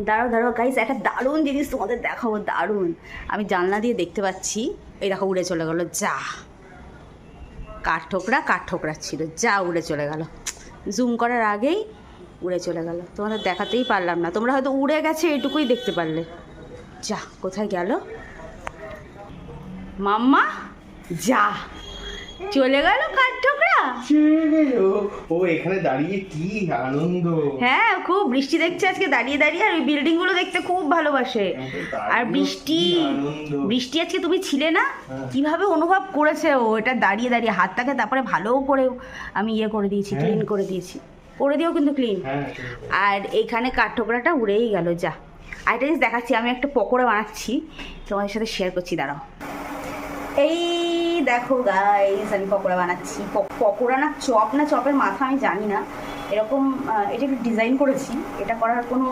দাঁড়াও দাঁড়াও গাইস একটা দারুণ জিনিস তোমাদের দেখাবো, দারুণ। আমি জানলা দিয়ে দেখতে পাচ্ছি, এই দেখো উড়ে চলে গেলো, যা। কাঠ ঠোকরা কাঠ ঠোকরা ছিল, যা উড়ে চলে গেল। জুম করার আগেই উড়ে চলে গেল। তোমাদের দেখাতেই পারলাম না, তোমরা হয়তো উড়ে গেছে, এটুকুই দেখতে পারলে। যা, কোথায় গেল? মাম্মা, যা। চলে গেল কাঠ ও। এখানে দাঁড়িয়ে কি আনন্দ। হ্যাঁ খুব বৃষ্টি দেখছে আজকে দাঁড়িয়ে দাঁড়িয়ে আর ওই বিল্ডিংগুলো দেখতে খুব ভালোবাসে। আর বৃষ্টি বৃষ্টি আজকে তুমি ছিলে না? হ্যাঁ। কীভাবে অনুভব করেছে ও? এটা দাঁড়িয়ে দাঁড়িয়ে হাতটাকে তারপরে ভালো করে আমি ইয়ে করে দিয়েছি হ্যাঁ। ক্লিন করে দিয়েছি। করে দিও কিন্তু ক্লিন হ্যাঁ আর এইখানে কাঠঠোকরাটা উড়েই গেল যা। আরেকটা জিনিস দেখাচ্ছি আমি একটা পকোড়া বানাচ্ছি। তোমাদের সাথে শেয়ার করছি দাঁড়াও। এই দেখো গাইস আমি পকোড়া বানাচ্ছি। পকোড়া না, চপ না, চপের মাথা আমি জানি না। এরকম এটা একটু ডিজাইন করেছি, এটা করার কোনো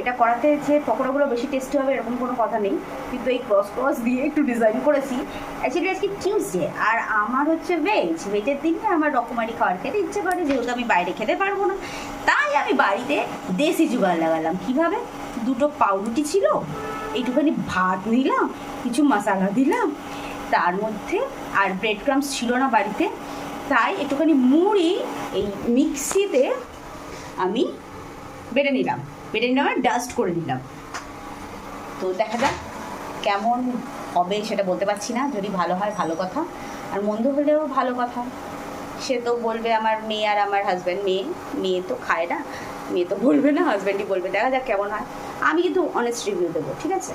এটা করাতে যে পকোড়াগুলো বেশি টেস্টি হবে এরকম কোনো কথা নেই। কিন্তু এই ক্রস ক্রস দিয়ে একটু ডিজাইন করেছি। অ্যাকচুয়ালি আজকে টিউসডে আর আমার হচ্ছে ভেজ ভেজের দিনে আমার রকমারি খাওয়ার খেতে ইচ্ছে করে, যেহেতু আমি বাইরে খেতে পারব না। তাই আমি বাড়িতে দেশি জুগাড় লাগালাম। কীভাবে? দুটো পাউরুটি ছিল এইটুখানি ভাত নিলাম, কিছু মশলা দিলাম তার মধ্যে আর ব্রেড ক্রামস ছিল না বাড়িতে। তাই একটুখানি মুড়ি এই মিক্সিতে আমি বেটে নিলাম। বেটে নিলাম আর ডাস্ট করে নিলাম। তো দেখা যাক কেমন হবে সেটা বলতে পারছি না। যদি ভালো হয়, ভালো কথা। আর মন্দ হলেও ভালো কথা। সে তো বলবে আমার মেয়ে আর আমার হাজব্যান্ড মেয়ে। মেয়ে তো খায় না। মেয়ে তো বলবে না হাজব্যান্ডই বলবে। দেখা যাক কেমন হয়। আমি কিন্তু অনেস্ট রিভিউ দেবো, ঠিক আছে?